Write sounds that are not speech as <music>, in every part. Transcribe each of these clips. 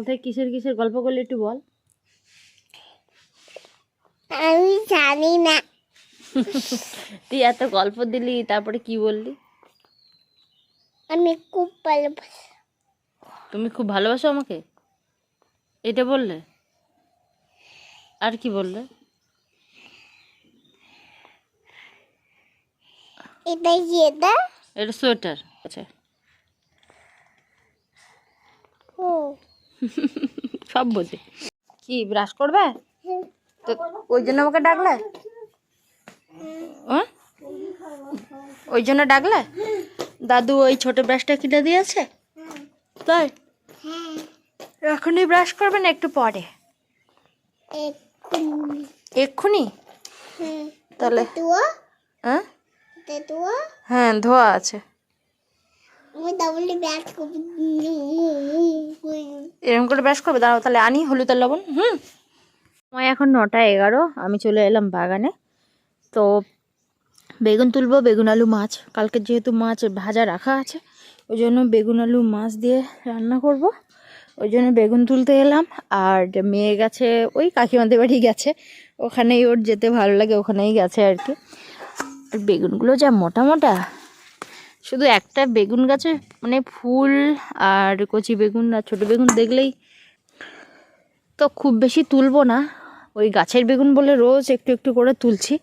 সকাল থেকে কিসের কিসের গল্প করলে একটু বল। আমি জানি না। তুই এত গল্প দিলি তারপরে কি বললি? আমি খুব ভালোবাসি। তুমি খুব ভালোবাসো আমাকে? এটা বললে? আর কি বললে? এটা যেটা এটা সোয়েটার আচ্ছা। ও। সব বোঝে। কি ব্রাশ করবে? তো ওই জন্য আমাকে ডাকলে? হ্যাঁ? ওই জন্য ডাকলে? দাদু ওই ছোট ব্রাশটা কিনে দিয়েছে? তাই? এখনই ব্রাশ করবে না একটু পরে? এক্ষুনি? এক্ষুনি তাহলে হ্যাঁ? তুয়া হ্যাঁ ধোয়া আছে আমি ডাবলি ব্যাট করবি এরকম করে ব্রাশ করবে? দাঁড়াও, তাহলে আনি হলুদ আর লবণ, হুম? সময় এখন নটা এগারো, আমি চলে এলাম বাগানে। তো বেগুন তুলবো, বেগুন আলু মাছ। কালকে যেহেতু মাছ ভাজা রাখা আছে, ওই জন্য বেগুন আলু মাছ দিয়ে রান্না করব। ওই জন্য বেগুন তুলতে এলাম, আর মেয়ে গেছে, ওই কাকিমাদের বাড়ি গেছে। ওখানেই ওর যেতে ভালো লাগে, ওখানেই গেছে আর কি। আর বেগুনগুলো যা মোটা মোটা শুধু একটা বেগুন গাছে মানে ফুল আর কচি বেগুন আর ছোটো বেগুন দেখলেই তো খুব বেশি তুলবো না। ওই গাছের বেগুন বলে রোজ একটু একটু করে তুলছি।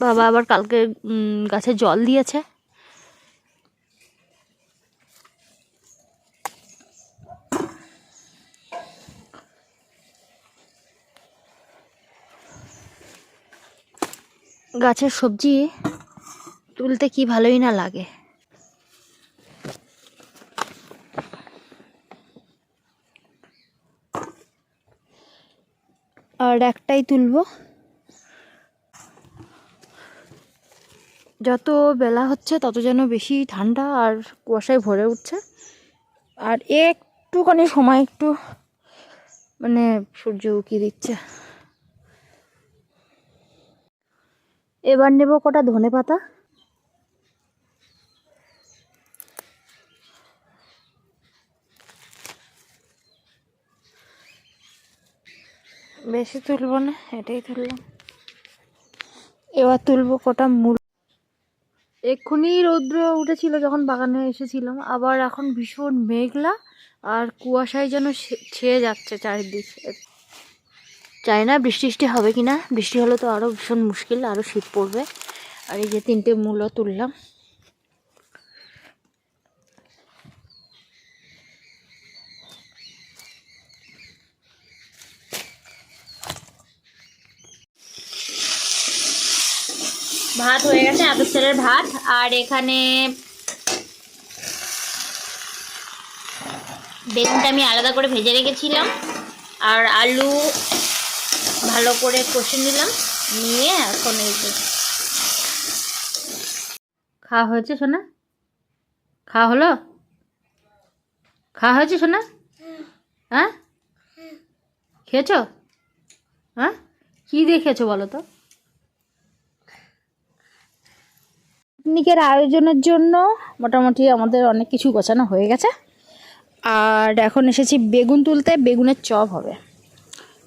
বাবা আবার কালকে গাছে জল দিয়েছে। গাছের সবজি তুলতে কি ভালোই না লাগে? আর একটাই তুলবো। যত বেলা হচ্ছে, তত যেন বেশি ঠান্ডা আর কুয়াশায় ভরে উঠছে। আর একটুখানি সময় একটু মানে সূর্য উকি দিচ্ছে। এবার নেব কটা ধনে পাতা। বেশি তুলবো না এটাই তুললাম এবার তুলবো কটা মূল। এক্ষুনি রৌদ্র উঠেছিল যখন বাগানে এসেছিলাম আবার এখন ভীষণ মেঘলা আর কুয়াশায় যেন ছেয়ে যাচ্ছে চারিদিক। চাই না বৃষ্টি টিষ্টি হবে কি না বৃষ্টি হলে তো আরও ভীষণ মুশকিল আরও শীত পড়বে। আর এই যে তিনটে মূলও তুললাম। ভাত হয়ে গেছে আতর চালের ভাত। আর এখানে বেগুনটা আমি আলাদা করে ভেজে রেখেছিলাম। আর আলু ভালো করে কষে নিলাম নিয়ে এখন এই যে খাওয়া হয়েছে সোনা? খাওয়া হলো? খাওয়া হয়েছে সোনা? হ্যাঁ? খেয়েছো? হ্যাঁ? কী দিয়ে খেয়েছো বলো তো? পিকনিকের আয়োজনের জন্য মোটামুটি আমাদের অনেক কিছু গোছানো হয়ে গেছে। আর এখন এসেছি বেগুন তুলতে বেগুনের চপ হবে।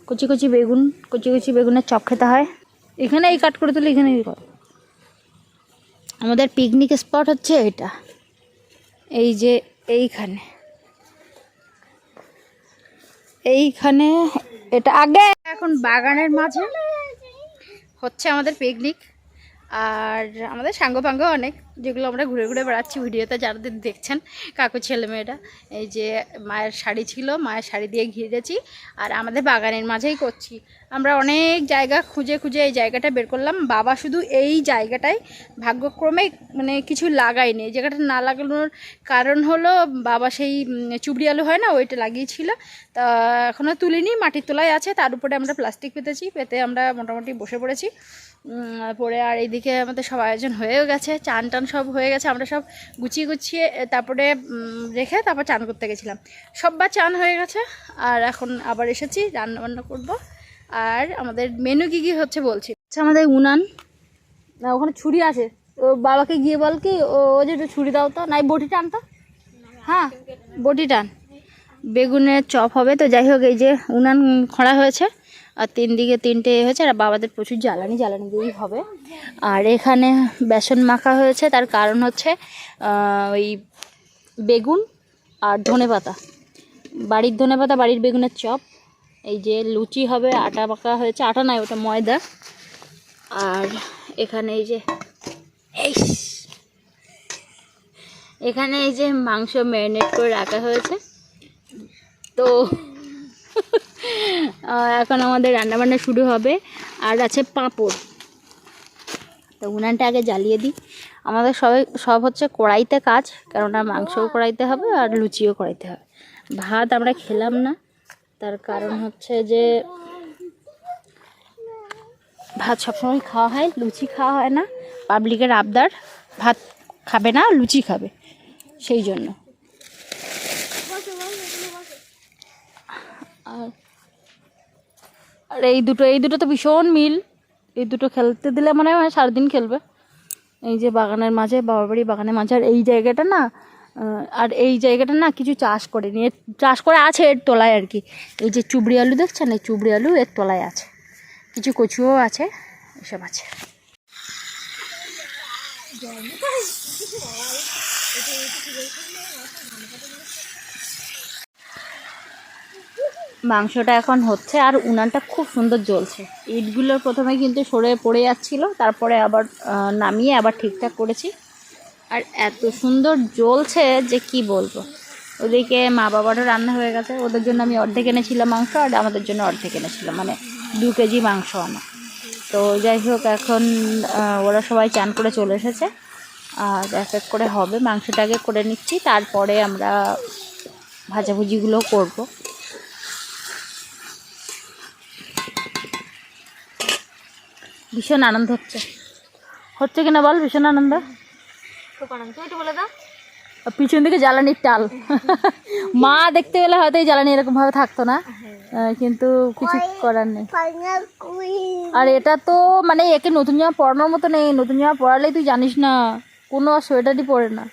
কচি কচি বেগুন, কচি কচি বেগুনের চপ খেতে হয়। এখানে এই কাট করে তুলে এখানে আমাদের পিকনিক স্পট হচ্ছে এটা। এই যে এইখানে। এইখানে এটা আগে, এখন বাগানের মাঝে হচ্ছে আমাদের পিকনিক আর আমাদের সাঙ্গ পাঙ্গ অনেক, যেগুলো আমরা ঘুরে ঘুরে বেড়াচ্ছি ভিডিওতে, যারা দেখছেন, কাকু ছেলে মেয়েরা এই যে মায়ের শাড়ি ছিল, মায়ের শাড়ি দিয়ে ঘিরেছি আর আমাদের বাগানের মাঝেই করছি। আমরা অনেক জায়গা খুঁজে খুঁজে এই জায়গাটা বের করলাম। বাবা শুধু এই জায়গাটায় ভাগ্যক্রমে মানে কিছু লাগায়নি। এই জায়গাটা না লাগানোর কারণ হলো, বাবা সেই চুবড়ি আলু হয় না, ওইটা লাগিয়েছিল। তা এখনও তুলিনি, মাটির তোলায় আছে, তার উপরে আমরা প্লাস্টিক পেতেছি, পেতে আমরা মোটামুটি বসে পড়েছি। পরে আর এইদিকে আমাদের সব আয়োজন হয়েও গেছে, চান টান সব হয়ে গেছে, আমরা সব গুছিয়ে গুছিয়ে তারপরে রেখে তারপর চান করতে গেছিলাম। সববার চান হয়ে গেছে, আর এখন আবার এসেছি রান্না বান্না করব। আর আমাদের মেনু কী কী হচ্ছে বলছি? আচ্ছা আমাদের উনান, না, ওখানে ছুরি আছে। ও বাবাকে গিয়ে বল কি, ও যে ছুরি দাও তো নাই বটি টান তো। হ্যাঁ বটি টান। বেগুনের চপ হবে, তো যাই হোক, এই যে উনান খড়া হয়েছে। আর তিন দিকে তিনটে হয়েছে, আর বাবাদের প্রচুর জ্বালানি জ্বালানি দিয়েই হবে। আর এখানে বেসন মাখা হয়েছে, তার কারণ হচ্ছে ওই বেগুন আর ধনে পাতা বাড়ির ধনে পাতা বাড়ির বেগুনের চপ। এই যে লুচি হবে, আটা মাখা হয়েছে, আটা নয়, ওটা ময়দা। আর এখানে এই যে, এই, এখানে এই যে মাংস ম্যারিনেট করে রাখা হয়েছে। তো এখন আমাদের রান্নাবান্না শুরু হবে। আর আছে পাঁপড়। তো উনানটা আগে জ্বালিয়ে দিই। আমাদের সবাই, সব হচ্ছে কড়াইতে কাজ, কেননা মাংসও কড়াইতে হবে আর লুচিও কড়াইতে হবে। ভাত আমরা খেলাম না। তার কারণ হচ্ছে যে, ভাত সবসময় খাওয়া হয়, লুচি খাওয়া হয় না। পাবলিকের আবদার, ভাত খাবে না, লুচি খাবে। সেই জন্য। আর আর এই দুটো এই দুটো তো ভীষণ মিল। এই দুটো খেলতে দিলে মনে সারাদিন খেলবে। এই যে বাগানের মাঝে বাবার বাড়ি বাগানের মাঝে, আর এই জায়গাটা না আর এই জায়গাটা না কিছু চাষ করে নিয়ে চাষ করে আছে এর তলায় আর কি। এই যে চুবড়ি আলু দেখছেন? এই চুবড়ি আলু এর তলায় আছে। কিছু কচুও আছে, এসব আছে। মাংসটা এখন হচ্ছে আর উনানটা খুব সুন্দর জ্বলছে। ইটগুলো প্রথমে কিন্তু সরে পড়ে যাচ্ছিল, তারপরে আবার নামিয়ে আবার ঠিকঠাক করেছি। আর এত সুন্দর জ্বলছে যে কি বলব। ওদিকে মা বাবারও রান্না হয়ে গেছে, ওদের জন্য আমি অর্ধেক এনেছিলাম মাংস আর আমাদের জন্য অর্ধেক এনেছিলাম মানে দু কেজি মাংস আনা তো যাই হোক, এখন ওরা সবাই চান করে চলে এসেছে। আর এক এক করে হবে, মাংসটাকে করে নিচ্ছি, তারপরে আমরা ভাজাভুজিগুলো করব। ভীষণ আনন্দ হচ্ছে। হচ্ছে কিনা বল? ভীষণ আনন্দ? পিছন দিকে জ্বালানির টাল। মা দেখতে গেলে হয়তো এই জ্বালানি এরকম ভাবে থাকতো না। কিন্তু কিছু করার নেই। আর এটা তো মানে একে নতুন জামা পরানোর মতো নেই। নতুন জামা পরালেই তুই জানিস না কোনো আর সোয়েটারই পরে না।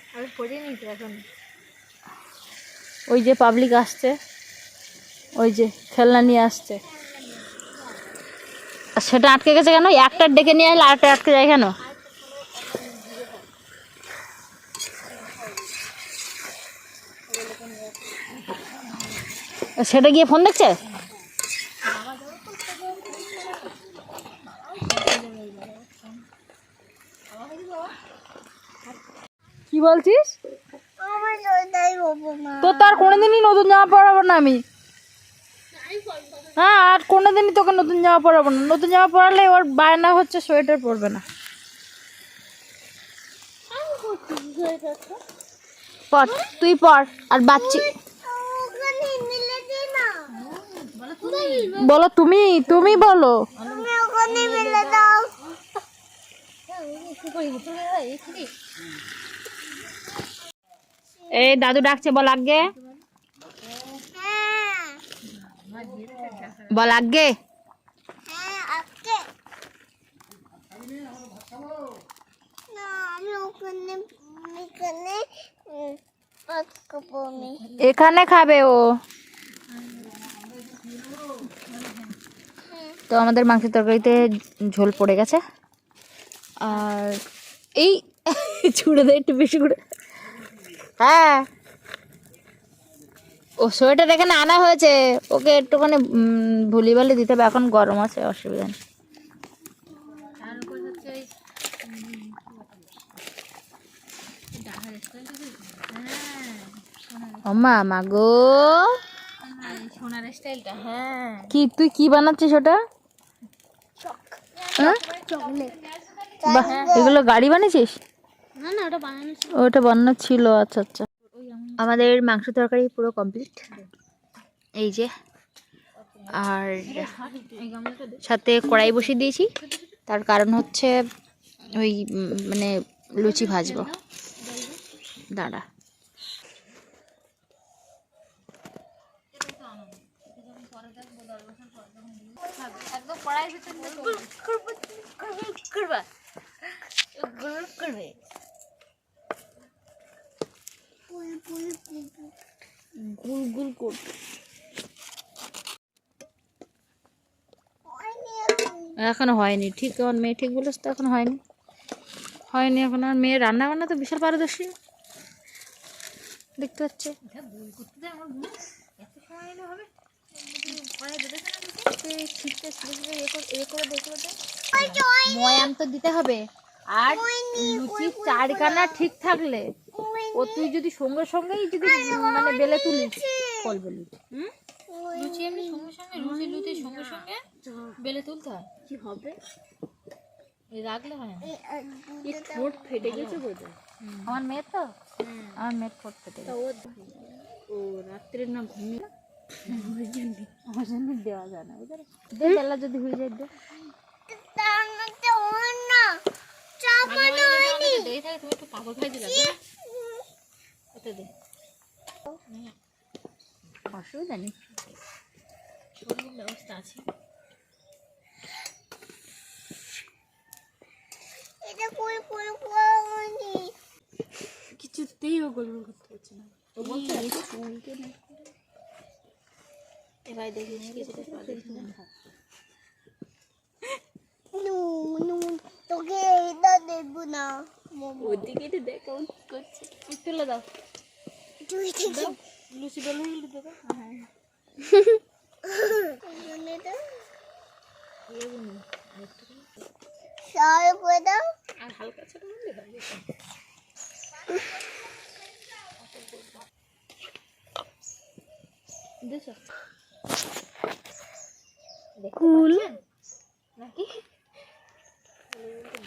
ওই যে পাবলিক আসছে ওই যে খেলনা নিয়ে আসছে। সেটা আটকে গেছে কেন? একটা ডেকে নিয়ে আসলে আরেকটা আটকে যায় কেন? সেটা গিয়ে ফোন দেখছে? কি বলছিস? না। তো তার কোনোদিনই নতুন জামা পরাবো না আমি। হ্যাঁ আর কোনোদিনই তোকে নতুন জামা পরাবো না। নতুন জামা পরালে ওর বায়না হচ্ছে, সোয়েটার পরবে না। পর, তুই পর, আর বাচ্চি। বলো তুমি তুমি বলো। এই দাদু ডাকছে, বল আগে। বল আগে। হ্যাঁ এখানে খাব আমি। এখানে খাবে ও। তো আমাদের মাংসের তরকারিতে ঝোল পড়ে গেছে। আর এই <laughs> ছুড়ে দেয় একটু বেশি করে। হ্যাঁ। ও সোয়েটার এখানে আনা হয়েছে। ওকে একটুখানি ভুলি ভালি দিতে হবে এখন গরম আছে অসুবিধা নেই। ওমা মাগো কি তুই কি বানাচ্ছিস ওটা? হ্যাঁ? বাহ, এগুলো গাড়ি বানিয়েছিস? ওটা বানানো ছিল আচ্ছা আচ্ছা। আমাদের মাংস তরকারি পুরো কমপ্লিট এই যে, আর সাথে কড়াই বসিয়ে দিয়েছি। তার কারণ হচ্ছে ওই মানে লুচি ভাজবো। দাঁড়া। করবে। পুল পুল পুল পুল। গুল গুল এখনও হয়নি, ঠিক আমার মেয়ে ঠিক বলেছ তো এখন হয়নি। হয়নি এখন আর মেয়ে রান্না বান্না তো বিশাল পারদর্শী। দেখতে পাচ্ছে? ময়াম তো দিতে হবে। আর লুচি চারখানা ঠিক থাকলে ও তুই যদি সঙ্গে সঙ্গেই যদি মানে বেলে তুলিস ফল বেলি। লুচি এমনি সঙ্গে সঙ্গে লুচি লুচির সঙ্গে সঙ্গে বেলে তুলতে হয়। কি হবে? রাখলে হয় না। ঠোঁট ফেটে গেছে বোধহয় আমার মেয়ে তো? আমার মেয়ের ঠোঁট ফেটে গেছে। ও রাত্রের না ঘুমিয়ে আমার জন্য। দেওয়া যায় না বুঝলি? দে বেলা যদি হয়ে যায় দে। তার মধ্যে অন্য। চাপানো হয়নি। দেই থাকে তুমি একটু পাপড় খাই দিলা ওতে দে। অসুবিধা নেই। শরীরের ব্যবস্থা আছে। এটা কিছুতেই ও করতে হচ্ছে না। ও বলছে এবার দেখি কিছুটা তোকে এটা না। ওদিকে এটা দেখ করছে। তুলে দাও। লুচি বেল দাও আর হালকা ছোট দেখো কুল। নাকি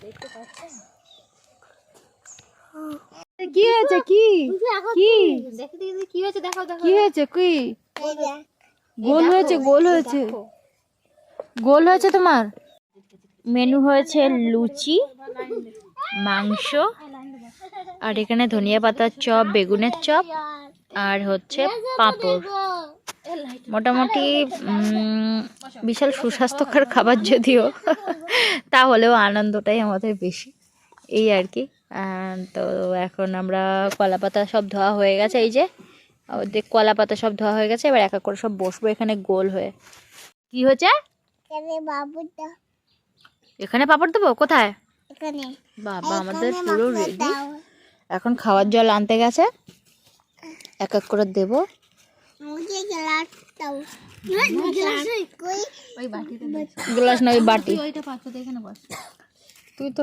দেখতে পাচ্ছেন? কি হয়েছে? কি? কি? হয়েছে? দেখাও কি হয়েছে? কি? গোল হয়েছে গোল হয়েছে। গোল হয়েছে তোমার? মেনু হয়েছে লুচি মাংস আর এখানে ধনিয়া পাতার চপ বেগুনের চপ আর হচ্ছে পাঁপড়। মোটামুটি বিশাল সুস্বাস্থ্যকর খাবার যদিও তাহলেও আনন্দটাই আমাদের বেশি। এই আর কি। তো এখন আমরা কলা পাতা সব ধোয়া হয়ে গেছে এই যে। ওদের কলা পাতা সব ধোয়া হয়ে গেছে এবার এক এক করে সব বসবো এখানে গোল হয়ে। কি হয়েছে? এখানে পাপড় দেবো? কোথায়? বাবা আমাদের পুরো রেডি এখন খাওয়ার জল আনতে গেছে। এক এক করে দেবো। গ্লাস দাও। গ্লাস কই ওই বাটিতে গ্লাস না ওই বাটি। ওইটা পাত্রতে এখানে বস। তুই তো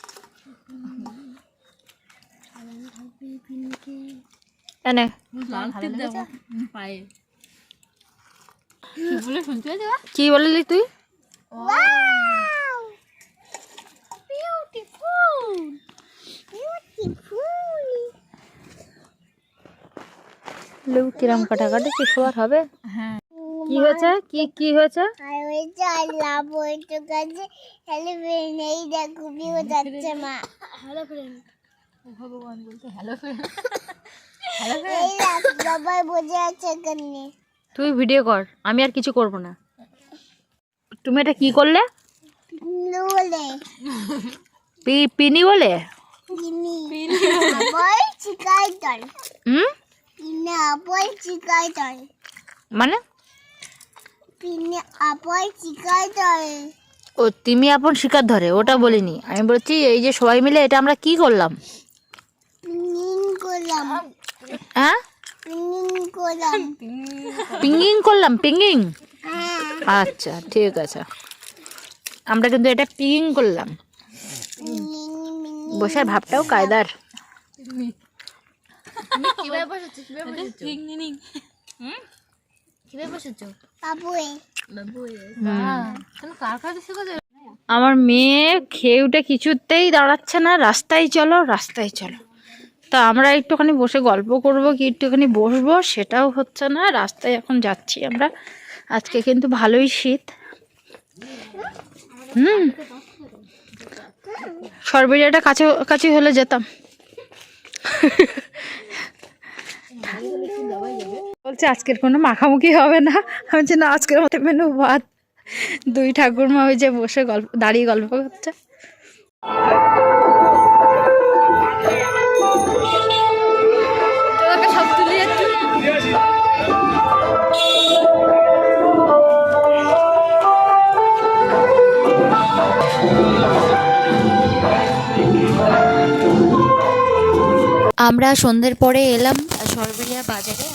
এনে কি বললি তুই? ওয়াও বিউটিফুল বিউটিফুল লু কিরম কাটাকাটি কি সবার হবে? কি হয়েছে? কি কি হয়েছে? Hello friend. ফ্রেন্ড। ভগবান বলতে হ্যালো দেখ সবাই বসে আছে এখানে। তুই ভিডিও কর আমি আর কিছু করব না। তুমি এটা কি করলে? নুলে পি- পিনি বলে? চিকাই তল। হুম? পিনে তল। মানে? ও তিমি আপন শিকার ধরে ওটা বলিনি। আমি বলছি এই যে সবাই মিলে এটা আমরা কি করলাম? করলাম। হ্যাঁ পিঙ্গিং করলাম পিঙ্গিং আচ্ছা ঠিক আছে আমরা কিন্তু এটা পিঙ্গিং করলাম বসার ভাবটাও কায়দার আমার মেয়ে খেয়ে উঠে কিছুতেই দাঁড়াচ্ছে না রাস্তায় চলো রাস্তায় চলো তা আমরা একটুখানি বসে গল্প করব কি, একটুখানি বসবো, সেটাও হচ্ছে না। রাস্তায় এখন যাচ্ছি আমরা। আজকে কিন্তু ভালোই শীত। হুম। সরবেরিয়াটা কাছে কাছে হলে যেতাম। বলছে, আজকের কোনো মাখামুখি হবে না। আমি বলছি, না, আজকের মতো মেনু ভাত দুই ঠাকুরমা ওই যে বসে গল্প, দাঁড়িয়ে গল্প করছে। আমরা সন্ধ্যের পরে এলাম সরবেরিয়া বাজারে।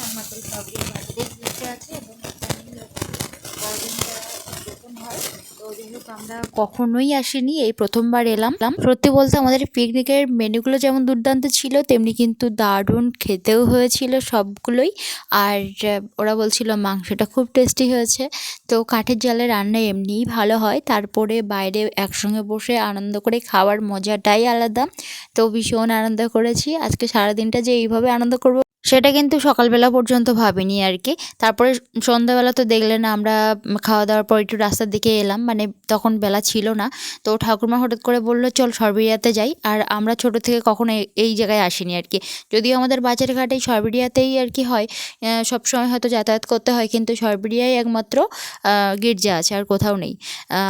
আমরা কখনোই আসিনি, এই প্রথমবার এলাম। সত্যি বলতে আমাদের পিকনিকের মেনুগুলো যেমন দুর্দান্ত ছিল, তেমনি কিন্তু দারুণ খেতেও হয়েছিল সবগুলোই। আর ওরা বলছিল মাংসটা খুব টেস্টি হয়েছে। তো কাঠের জালে রান্না এমনিই ভালো হয়। তারপরে বাইরে একসঙ্গে বসে আনন্দ করে খাওয়ার মজাটাই আলাদা। তো ভীষণ আনন্দ করেছি। আজকে সারাদিনটা যে এইভাবে আনন্দ করব। সেটা কিন্তু সকালবেলা পর্যন্ত ভাবিনি আর কি। তারপরে সন্ধ্যাবেলা তো দেখলেন আমরা খাওয়া দাওয়ার পর একটু রাস্তার দিকে এলাম মানে তখন বেলা ছিল না। তো ঠাকুরমা হঠাৎ করে বলল, চল সরবেরিয়াতে যাই। আর আমরা ছোট থেকে কখনো এই জায়গায় আসিনি আর কি। যদিও আমাদের বাজার ঘাটে সরবেরিয়াতেই আর কি হয় সবসময় হয়তো যাতায়াত করতে হয়, কিন্তু সরবেরিয়ায় একমাত্র গির্জা আছে, আর কোথাও নেই।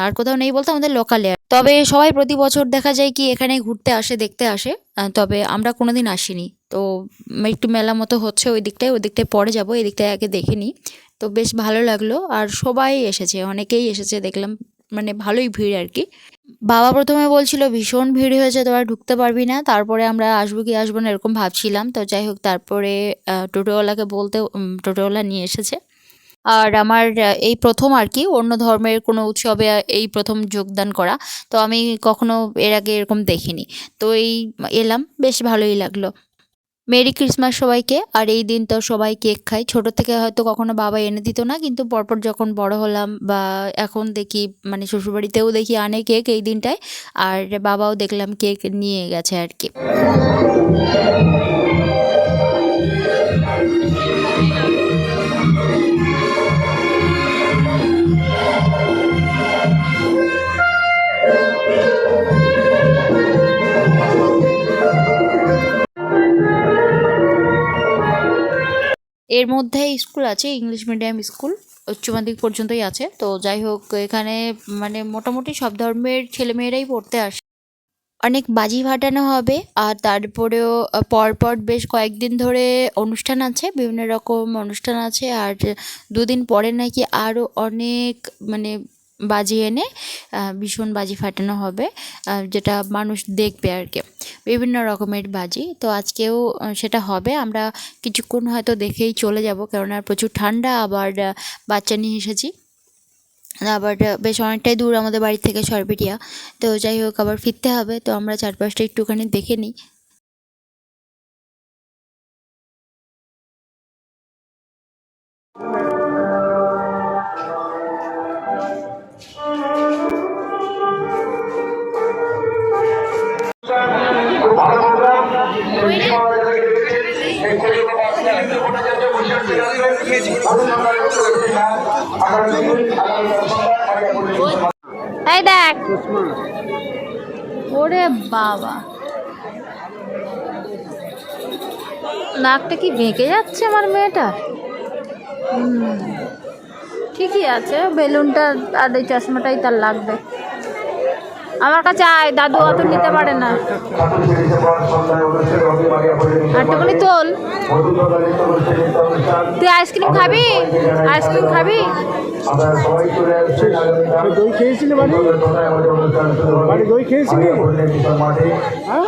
আর কোথাও নেই বলতে আমাদের লোকালে তবে সবাই প্রতি বছর দেখা যায় কি এখানে ঘুরতে আসে, দেখতে আসে। তবে আমরা কোনো দিন আসিনি। তো একটু মেলা মতো হচ্ছে ওই দিকটায় ওই দিকটায় পরে যাব, এই দিকটায় আগে দেখে নিই তো বেশ ভালো লাগল আর সবাই এসেছে, অনেকেই এসেছে, দেখলাম মানে ভালোই ভিড় আর কি। বাবা প্রথমে বলছিল, ভীষণ ভিড় হয়েছে, তোরা ঢুকতে পারবি না, তারপরে আমরা আসব কি আসব না, এরকম ভাবছিলাম। তো যাই হোক, তারপরে টোটোওয়ালাকে বলতে টোটোওয়ালা নিয়ে এসেছে। আর আমার এই প্রথম আর কি, অন্য ধর্মের কোনো উৎসবে এই প্রথম যোগদান করা। তো আমি কখনো এর আগে এরকম দেখিনি। তো এই এলাম, বেশ ভালোই লাগল। মেরি ক্রিসমাস সবাইকে। আর এই দিন তো সবাই কেক খায়। ছোট থেকে হয়তো কখনো বাবা এনে দিত না, কিন্তু পরপর যখন বড় হলাম বা এখন দেখি মানে শ্বশুরবাড়িতেও দেখি আনে কেক এই দিনটায়। আর বাবাও দেখলাম কেক নিয়ে গেছে আর কি। এর মধ্যে স্কুল আছে, ইংলিশ মিডিয়াম স্কুল, উচ্চ মাধ্যমিক পর্যন্তই আছে। তো যাই হোক, এখানে মানে মোটামুটি সব ধর্মের ছেলেমেয়েরাই পড়তে আসে। অনেক বাজি ফাটানো হবে, আর তারপরেও পরপর বেশ কয়েকদিন ধরে অনুষ্ঠান আছে, বিভিন্ন রকম অনুষ্ঠান আছে, আর দুদিন পরে নাকি আরও অনেক মানে বাজি এনে ভীষণ বাজি ফাটানো হবে যেটা মানুষ দেখবে আর কি। বিভিন্ন রকমের বাজি। তো আজকেও সেটা হবে। আমরা কিছুক্ষণ হয়তো দেখেই চলে যাব, কেননা প্রচুর ঠান্ডা, আবার বাচ্চা নিয়ে এসেছি। আবার বেশ অনেকটাই দূর আমাদের বাড়ি থেকে সরবেরিয়া। তো যাই হোক, আবার ফিরতে হবে। তো আমরা চারপাশটা একটুখানি দেখে নিই। এই দেখ। ওরে বাবা। নাকটা কি বেঁকে যাচ্ছে আমার মেয়েটা? ঠিকই আছে, বেলুনটা আর এই চশমাটাই তার লাগবে। আমার কাছে আয় দাদু অত নিতে পারে না। আটটুকুনি তোল। তুই আইসক্রিম খাবি? আইসক্রিম খাবি? দই খেয়েছিলি বাড়ি? বাড়ি দই খেয়েছিলি? হ্যাঁ?